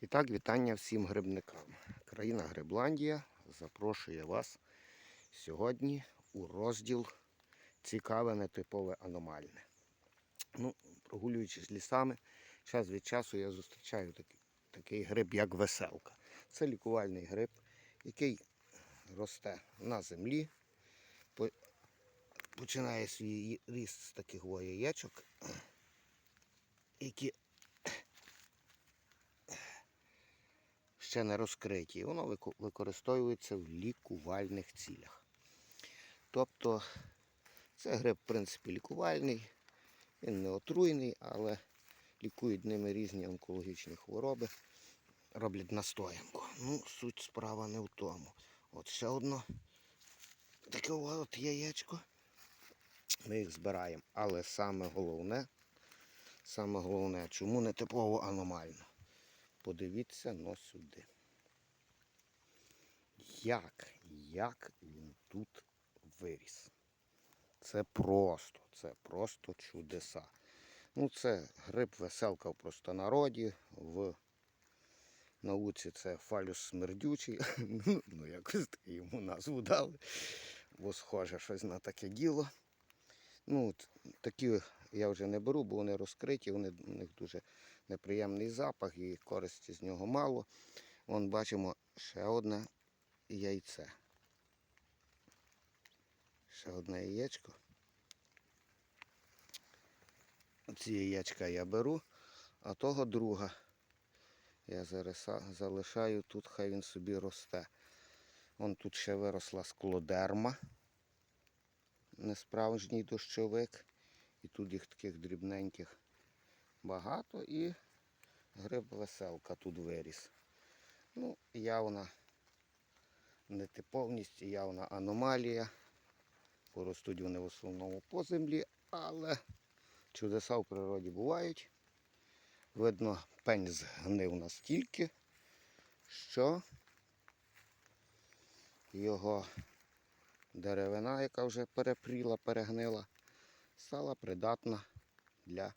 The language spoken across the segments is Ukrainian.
І так, вітання всім грибникам. Країна Грибландія запрошує вас сьогодні у розділ цікаве, нетипове аномальне. Ну, прогулюючись лісами, час від часу я зустрічаю такий, такий гриб, як веселка. Це лікувальний гриб, який росте на землі, починає свій ріст з таких яєчок, які ще не розкриті. І воно використовується в лікувальних цілях. Тобто це гриб, в принципі, лікувальний, він не отруйний, але лікують ними різні онкологічні хвороби, роблять настоянку. Ну, суть справа не в тому. От ще одно таке от яєчко. Ми їх збираємо. Але саме головне, саме головне, чому не типово аномально? Подивіться но сюди. Як, як він тут виріс? Це просто, це просто чудеса. Ну, це гриб веселка в простонароді, в науці це фалюс смердючий. Ну, ну, якось таки йому назву дали, бо схоже щось на таке діло. Ну, такі я вже не беру, бо вони розкриті, вони, у них дуже неприємний запах і користі з нього мало. Вон бачимо ще одне яйце. Ще одне яєчко. Ці яєчка я беру, а того друга я залишаю тут, хай він собі росте. Вон тут ще виросла склодерма, несправжній дощовик. І тут їх таких дрібненьких багато і гриб веселка тут виріс. Ну, явна нетиповність, явна аномалія. Поростуть вони в основному по землі, але чудеса в природі бувають. Видно, пень згнив настільки, що його деревина, яка вже перепріла, перегнила, стала придатна для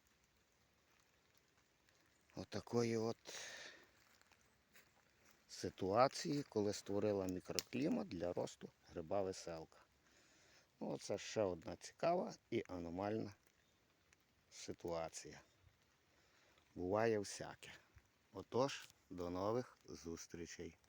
отакої от ситуації, коли створила мікроклімат для росту гриба веселка. Ну, оце ще одна цікава і аномальна ситуація. Буває всяке. Отож, до нових зустрічей.